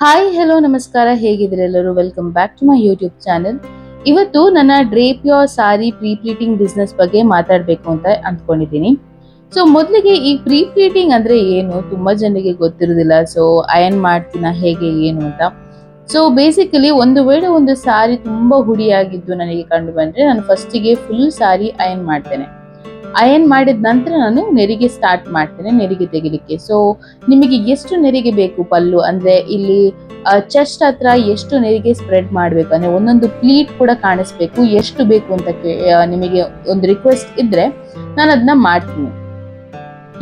Hi hello ನಮಸ್ಕಾರ. ಹೇಗಿದ್ರೆ ಎಲ್ಲರೂ? Welcome back to my YouTube channel ಇವತ್ತು ನನ್ನ ಡ್ರೇಪಿಯೋ ಸಾರಿ ಪ್ರೀ ಪ್ಲೀಟಿಂಗ್ ಬಿಸ್ನೆಸ್ ಬಗ್ಗೆ ಮಾತಾಡಬೇಕು ಅಂತ ಅಂದ್ಕೊಂಡಿದ್ದೀನಿ. ಸೊ ಮೊದಲಿಗೆ ಈ ಪ್ರೀ ಪ್ಲೀಟಿಂಗ್ ಅಂದ್ರೆ ಏನು? ತುಂಬಾ ಜನರಿಗೆ ಗೊತ್ತಿರೋದಿಲ್ಲ. ಸೊ ಅಯನ್ ಮಾಡ್ತೀನ? ಹೇಗೆ? ಏನು ಅಂತ. ಸೊ ಬೇಸಿಕಲಿ ಒಂದು ವೇಳೆ ಒಂದು ಸಾರಿ ತುಂಬಾ ಹುಡಿಯಾಗಿದ್ದು ನನಗೆ ಕಂಡು ಬಂದ್ರೆ ನಾನು ಫಸ್ಟಿಗೆ ಫುಲ್ ಸಾರಿ ಅಯನ್ ಮಾಡ್ತೇನೆ. ಅಯನ್ ಮಾಡಿದ ನಂತರ ನಾನು ನೆರಿಗೆ ಸ್ಟಾರ್ಟ್ ಮಾಡ್ತೇನೆ, ನೆರಿಗೆ ತೆಗಿಲಿಕ್ಕೆ. ಸೊ ನಿಮಗೆ ಎಷ್ಟು ನೆರಿಗೆ ಬೇಕು ಪಲ್ಲು? ಅಂದ್ರೆ ಇಲ್ಲಿ ಚೆಸ್ಟ್ ಹತ್ರ ಎಷ್ಟು ನೆರಿಗೆ ಸ್ಪ್ರೆಡ್ ಮಾಡಬೇಕು? ಅಂದ್ರೆ ಒಂದೊಂದು ಪ್ಲೀಟ್ ಕೂಡ ಕಾಣಿಸ್ಬೇಕು. ಎಷ್ಟು ಬೇಕು ಅಂತ ನಿಮಗೆ ಒಂದು ರಿಕ್ವೆಸ್ಟ್ ಇದ್ರೆ ನಾನು ಅದನ್ನ ಮಾಡ್ತೀನಿ.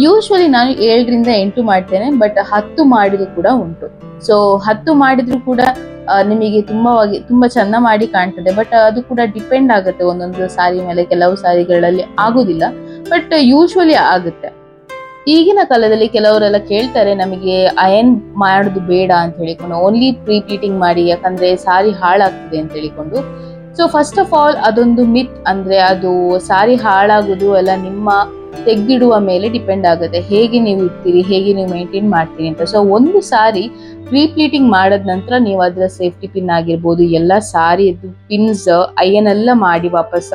ಯೂಶ್ವಲಿ ನಾನು ಏಳರಿಂದ ಎಂಟು ಮಾಡ್ತೇನೆ ಬಟ್ ಹತ್ತು ಮಾಡಿದ್ರು ಕೂಡ ಉಂಟು. ಸೊ ಹತ್ತು ಮಾಡಿದ್ರು ಕೂಡ ನಿಮಗೆ ತುಂಬವಾಗಿ ತುಂಬಾ ಚೆನ್ನ ಮಾಡಿ ಕಾಣ್ತದೆ. ಬಟ್ ಅದು ಕೂಡ ಡಿಪೆಂಡ್ ಆಗುತ್ತೆ. ಒಂದೊಂದು ಸಾರಿ ಮೇಲೆ ಕೆಲವು ಸಾರಿಗಳಲ್ಲಿ ಆಗುದಿಲ್ಲ. ಬಟ್ ಯೂಶ್ವಲಿ ಆಗುತ್ತೆ. ಈಗಿನ ಕಾಲದಲ್ಲಿ ಕೆಲವರೆಲ್ಲ ಕೇಳ್ತಾರೆ, ನಮಗೆ ಅಯನ್ ಮಾಡೋದು ಬೇಡ ಅಂತ ಹೇಳಿಕೊಂಡು ಓನ್ಲಿ ಪ್ರೀ ಪ್ಲೀಟಿಂಗ್ ಮಾಡಿ, ಯಾಕಂದ್ರೆ ಸಾರಿ ಹಾಳಾಗ್ತದೆ ಅಂತ ಹೇಳಿಕೊಂಡು. ಸೊ ಫಸ್ಟ್ ಆಫ್ ಆಲ್ ಅದೊಂದು ಮಿತ್ ಅಂದ್ರೆ ಅದು ಸಾರಿ ಹಾಳಾಗೋದು ಎಲ್ಲ ನಿಮ್ಮ ತೆಗ್ದಿಡುವ ಮೇಲೆ ಡಿಪೆಂಡ್ ಆಗುತ್ತೆ. ಹೇಗೆ ನೀವು ಇಡ್ತೀರಿ, ಹೇಗೆ ನೀವು ಮೇಂಟೈನ್ ಮಾಡ್ತೀರಿ ಅಂತ. ಸೊ ಒಂದು ಸಾರಿ ಪ್ರೀ ಪ್ಲೀಟಿಂಗ್ ಮಾಡಿದ ನಂತರ ನೀವು ಅದರ ಸೇಫ್ಟಿ ಪಿನ್ ಆಗಿರ್ಬೋದು, ಎಲ್ಲ ಸಾರಿ ಪಿನ್ಸ್ ಅಯ್ಯನ್ ಎಲ್ಲ ಮಾಡಿ ವಾಪಸ್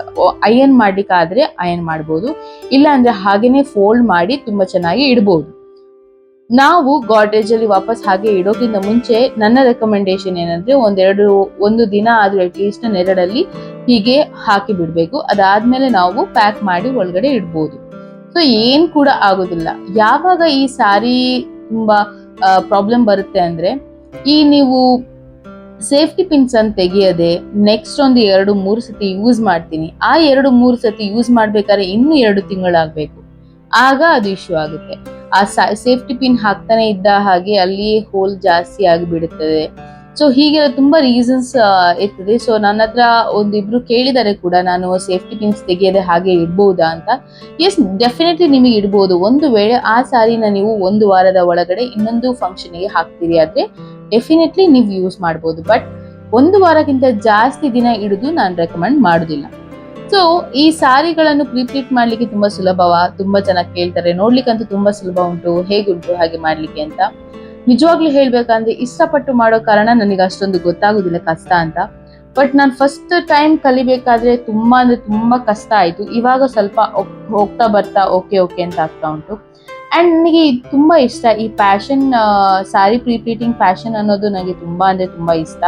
ಅಯನ್ ಮಾಡಲಿಕ್ಕಾದರೆ ಅಯನ್ ಮಾಡ್ಬೋದು. ಇಲ್ಲ ಅಂದರೆ ಹಾಗೆಯೇ ಫೋಲ್ಡ್ ಮಾಡಿ ತುಂಬಾ ಚೆನ್ನಾಗಿ ಇಡ್ಬೋದು. ನಾವು ಗಾಡ್ರೇಜಲ್ಲಿ ವಾಪಸ್ ಹಾಗೆ ಇಡೋಕ್ಕಿಂತ ಮುಂಚೆ ನನ್ನ ರೆಕಮೆಂಡೇಶನ್ ಏನಂದ್ರೆ ಒಂದೆರಡು, ಒಂದು ದಿನ ಆದರೂ ಅಟ್ಲೀಸ್ಟ್ ನೆರಡಲ್ಲಿ ಹೀಗೆ ಹಾಕಿ ಬಿಡಬೇಕು. ಅದಾದ್ಮೇಲೆ ನಾವು ಪ್ಯಾಕ್ ಮಾಡಿ ಒಳಗಡೆ ಇಡ್ಬೋದು. ಸೊ ಏನ್ ಕೂಡ ಆಗೋದಿಲ್ಲ. ಯಾವಾಗ ಈ ಸಾರಿ ತುಂಬಾ ಪ್ರಾಬ್ಲಮ್ ಬರುತ್ತೆ ಅಂದ್ರೆ, ಈ ನೀವು ಸೇಫ್ಟಿ ಪಿನ್ಸ್ ಅನ್ನು ತೆಗೆಯದೆ ನೆಕ್ಸ್ಟ್ ಒಂದು ಎರಡು, ಮೂರು ಸತಿ ಯೂಸ್ ಮಾಡ್ತೀನಿ. ಆ ಎರಡು, ಮೂರು ಸತಿ ಯೂಸ್ ಮಾಡ್ಬೇಕಾದ್ರೆ ಇನ್ನು ಎರಡು ತಿಂಗಳಾಗಬೇಕು. ಆಗ ಅದು ಇಶ್ಯೂ ಆಗುತ್ತೆ. ಆ ಸೇಫ್ಟಿ ಪಿನ್ ಹಾಕ್ತಾನೆ ಇದ್ದ ಹಾಗೆ ಅಲ್ಲಿ ಹೋಲ್ ಜಾಸ್ತಿ ಆಗಿಬಿಡುತ್ತದೆ. ಸೊ ಹೀಗೆ ತುಂಬಾ ರೀಸನ್ಸ್ ಇರ್ತದೆ. ಸೊ ನನ್ನ ಹತ್ರ ಒಂದಿಬ್ರು ಕೇಳಿದ್ದಾರೆ ಕೂಡ, ನಾನು ಸೇಫ್ಟಿ ಪಿನ್ಸ್ ತೆಗೆಯದೆ ಹಾಗೆ ಇಡ್ಬೋದಾ ಅಂತ. ಎಸ್ ಡೆಫಿನೆಟ್ಲಿ ನಿಮಗೆ ಇಡ್ಬೋದು. ಒಂದು ವೇಳೆ ಆ ಸಾರಿನ ನೀವು ಒಂದು ವಾರದ ಒಳಗಡೆ ಇನ್ನೊಂದು ಫಂಕ್ಷನ್ಗೆ ಹಾಕ್ತೀರಿ ಆದ್ರೆ ಡೆಫಿನೆಟ್ಲಿ ನೀವು ಯೂಸ್ ಮಾಡ್ಬೋದು. ಬಟ್ ಒಂದು ವಾರಕ್ಕಿಂತ ಜಾಸ್ತಿ ದಿನ ಇಡುದು ನಾನು ರೆಕಮೆಂಡ್ ಮಾಡುದಿಲ್ಲ. ಸೊ ಈ ಸಾರಿಗಳನ್ನು ಪ್ರಿಪ್ರೀಟ್ ಮಾಡ್ಲಿಕ್ಕೆ ತುಂಬಾ ಸುಲಭವ? ತುಂಬಾ ಚೆನ್ನಾಗಿ ಕೇಳ್ತಾರೆ. ನೋಡ್ಲಿಕ್ಕಂತೂ ತುಂಬಾ ಸುಲಭ ಉಂಟು. ಹೇಗುಂಟು ಹಾಗೆ ಮಾಡ್ಲಿಕ್ಕೆ ಅಂತ. ನಿಜವಾಗ್ಲೂ ಹೇಳ್ಬೇಕಂದ್ರೆ ಇಷ್ಟಪಟ್ಟು ಮಾಡೋ ಕಾರಣ ನನಗೆ ಅಷ್ಟೊಂದು ಗೊತ್ತಾಗೋದಿಲ್ಲ ಕಷ್ಟ ಅಂತ. ಬಟ್ ನಾನು ಫಸ್ಟ್ ಟೈಮ್ ಕಲಿಬೇಕಾದ್ರೆ ತುಂಬಾ ಅಂದ್ರೆ ತುಂಬಾ ಕಷ್ಟ ಆಯ್ತು. ಇವಾಗ ಸ್ವಲ್ಪ ಹೋಗ್ತಾ ಬರ್ತಾ ಓಕೆ ಓಕೆ ಅಂತ ಆಗ್ತಾ ಉಂಟು. ಅಂಡ್ ನನಗೆ ತುಂಬಾ ಇಷ್ಟ. ಈ ಪ್ಯಾಷನ್ ಸಾರಿ ಪ್ರೀಪ್ಲೀಟಿಂಗ್ ಪ್ಯಾಷನ್ ಅನ್ನೋದು ನನಗೆ ತುಂಬಾ ಅಂದ್ರೆ ತುಂಬಾ ಇಷ್ಟ.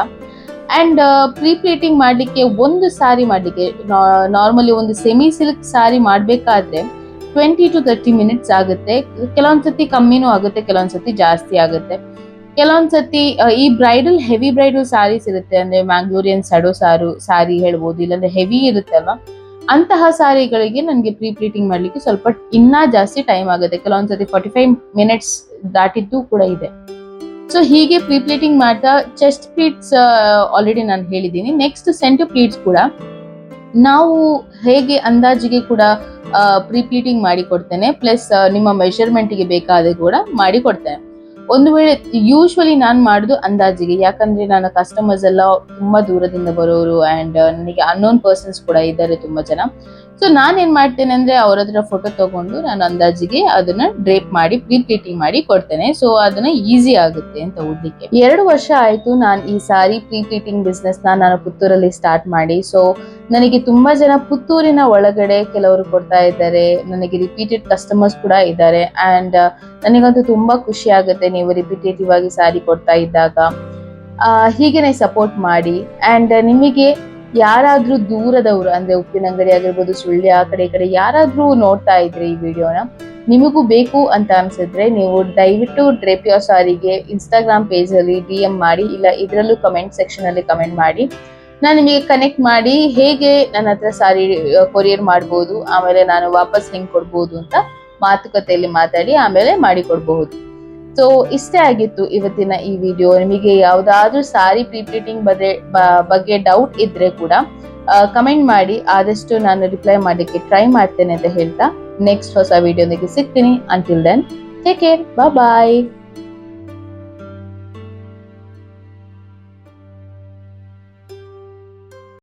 ಅಂಡ್ ಪ್ರೀಪ್ಲೀಟಿಂಗ್ ಮಾಡ್ಲಿಕ್ಕೆ ಒಂದು ಸಾರಿ ಮಾಡ್ಲಿಕ್ಕೆ ನಾರ್ಮಲಿ ಒಂದು ಸೆಮಿ ಸಿಲ್ಕ್ ಸಾರಿ ಮಾಡ್ಬೇಕಾದ್ರೆ ಟ್ವೆಂಟಿ ಟು ತರ್ಟಿ ಮಿನಿಟ್ಸ್ ಆಗುತ್ತೆ. ಕೆಲವೊಂದ್ಸತಿ ಕಮ್ಮಿನೂ ಆಗುತ್ತೆ ಕೆಲವೊಂದ್ಸತಿ ಜಾಸ್ತಿ ಆಗುತ್ತೆ. ಕೆಲವೊಂದ್ಸತಿ ಈ ಬ್ರೈಡಲ್, ಹೆವಿ ಬ್ರೈಡಲ್ ಸಾರೀಸ್ ಇರುತ್ತೆ. ಅಂದ್ರೆ ಮ್ಯಾಂಗ್ಲೋರಿಯನ್ ಸಡೋ ಸಾರು, ಸಾರಿ ಹೇಳ್ಬೋದು, ಇಲ್ಲಾಂದ್ರೆ ಹೆವಿ ಇರುತ್ತೆ ಅಲ್ವಾ? ಅಂತಹ ಸಾರಿಗಳಿಗೆ ನನಗೆ ಪ್ರೀ ಪ್ಲೀಟಿಂಗ್ ಮಾಡ್ಲಿಕ್ಕೆ ಸ್ವಲ್ಪ ಇನ್ನೂ ಜಾಸ್ತಿ ಟೈಮ್ ಆಗುತ್ತೆ. ಕೆಲವೊಂದ್ಸತಿ ಫಾರ್ಟಿ ಫೈವ್ ಮಿನಿಟ್ಸ್ ದಾಟಿದ್ದು ಕೂಡ ಇದೆ. ಸೊ ಹೀಗೆ ಪ್ರೀ ಪ್ಲೀಟಿಂಗ್ ಮಾಡ್ತಾ ಚೆಸ್ಟ್ ಪ್ಲೀಟ್ಸ್ ಆಲ್ರೆಡಿ ನಾನು ಹೇಳಿದ್ದೀನಿ. ನೆಕ್ಸ್ಟ್ ಸೆಂಟರ್ ಪ್ಲೀಟ್ಸ್ ಕೂಡ. ನಾವು ಹೇಗೆ ಅಂದಾಜಿಗೆ ಕೂಡ ಪ್ರೀ ಪ್ಲೀಟಿಂಗ್ ಮಾಡಿ ಕೊಡ್ತೇನೆ ಪ್ಲಸ್ ನಿಮ್ಮ ಮೆಷರ್ಮೆಂಟ್ಗೆ ಬೇಕಾದ ಕೂಡ ಮಾಡಿ ಕೊಡ್ತೇನೆ. ಒಂದು ವೇಳೆ ಯೂಶ್ವಲಿ ನಾನು ಮಾಡೋದು ಅಂದಾಜಿಗೆ, ಯಾಕಂದ್ರೆ ನನ್ನ ಕಸ್ಟಮರ್ಸ್ ಎಲ್ಲ ತುಂಬಾ ದೂರದಿಂದ ಬರೋರು ಅಂಡ್ ನನಗೆ ಅನ್ನೋನ್ ಪರ್ಸನ್ಸ್ ಕೂಡ ಇದ್ದಾರೆ ತುಂಬಾ ಜನ. ಸೊ ನಾನೇನು ಮಾಡ್ತೇನೆ ಅಂದ್ರೆ ಅವ್ರ ಹತ್ರ ಫೋಟೋ ತಗೊಂಡು ನಾನು ಅಂದಾಜಿಗೆ ಅದನ್ನ ಡ್ರೇಪ್ ಮಾಡಿ ಪ್ರೀ ಪ್ಲೀಟಿಂಗ್ ಮಾಡಿ ಕೊಡ್ತೇನೆ. ಸೊ ಅದನ್ನ ಈಸಿ ಆಗುತ್ತೆ ಅಂತ ಓದಲಿಕ್ಕೆ. ಎರಡು ವರ್ಷ ಆಯ್ತು ನಾನು ಈ ಸಾರಿ ಪ್ರೀ ಪ್ಲೀಟಿಂಗ್ ಬಿಸ್ನೆಸ್ ನಾನು ಪುತ್ತೂರಲ್ಲಿ ಸ್ಟಾರ್ಟ್ ಮಾಡಿ. ಸೊ ನನಗೆ ತುಂಬಾ ಜನ ಪುತ್ತೂರಿನ ಒಳಗಡೆ ಕೆಲವರು ಕೊಡ್ತಾ ಇದ್ದಾರೆ. ನನಗೆ ರಿಪೀಟೆಡ್ ಕಸ್ಟಮರ್ಸ್ ಕೂಡ ಇದ್ದಾರೆ. ಅಂಡ್ ನನಗಂತೂ ತುಂಬಾ ಖುಷಿ ಆಗುತ್ತೆ ನೀವು ರಿಪಿಟೇಟಿವ್ ಆಗಿ ಸಾರಿ ಕೊಡ್ತಾ ಇದ್ದಾಗ. ಹೀಗೇನೆ ಸಪೋರ್ಟ್ ಮಾಡಿ. ಅಂಡ್ ನಿಮಗೆ ಯಾರಾದ್ರೂ ದೂರದವರು, ಅಂದ್ರೆ ಉಪ್ಪಿನಂಗಡಿ ಆಗಿರ್ಬೋದು ಸುಳ್ಯ ಆ ಕಡೆ ಈ ಕಡೆ ಯಾರಾದ್ರೂ ನೋಡ್ತಾ ಇದ್ರೆ ಈ ವಿಡಿಯೋನ, ನಿಮಗೂ ಬೇಕು ಅಂತ ಅನ್ಸಿದ್ರೆ ನೀವು ದಯವಿಟ್ಟು ಡ್ರೇಪಿಯೋ ಸಾರಿಗೆ ಇನ್ಸ್ಟಾಗ್ರಾಮ್ ಪೇಜಲ್ಲಿ ಡಿ ಎಂ ಮಾಡಿ, ಇಲ್ಲ ಇದರಲ್ಲೂ ಕಮೆಂಟ್ ಸೆಕ್ಷನ್ ಅಲ್ಲಿ ಕಮೆಂಟ್ ಮಾಡಿ. ನಾನು ನಿಮಗೆ ಕನೆಕ್ಟ್ ಮಾಡಿ ಹೇಗೆ ನನ್ನ ಹತ್ರ ಸಾರಿ ಕೊರಿಯರ್ ಮಾಡ್ಬೋದು, ಆಮೇಲೆ ನಾನು ವಾಪಸ್ ಹೆಂಗ್ ಕೊಡ್ಬೋದು ಅಂತ ಮಾತುಕತೆಯಲ್ಲಿ ಮಾತಾಡಿ, ಆಮೇಲೆ ಮಾಡಿಕೊಡ್ಬಹುದು. ಸೊ ಇಷ್ಟೇ ಆಗಿತ್ತು ಇವತ್ತಿನ ಈ ವಿಡಿಯೋ ನಿಮಗೆ ಯಾವುದಾದ್ರೂ ಸಾರಿ ಪ್ರಿಪ್ರಿಟಿಂಗ್ ಬಗ್ಗೆ ಬಗ್ಗೆ ಡೌಟ್ ಇದ್ರೆ ಕೂಡ ಕಮೆಂಟ್ ಮಾಡಿ, ಆದಷ್ಟು ನಾನು ರಿಪ್ಲೈ ಮಾಡಲಿಕ್ಕೆ ಟ್ರೈ ಮಾಡ್ತೇನೆ ಅಂತ ಹೇಳ್ತಾ ನೆಕ್ಸ್ಟ್ ಹೊಸ ವಿಡಿಯೋದಕ್ಕೆ ಸಿಗ್ತೀನಿ. Until then take care bye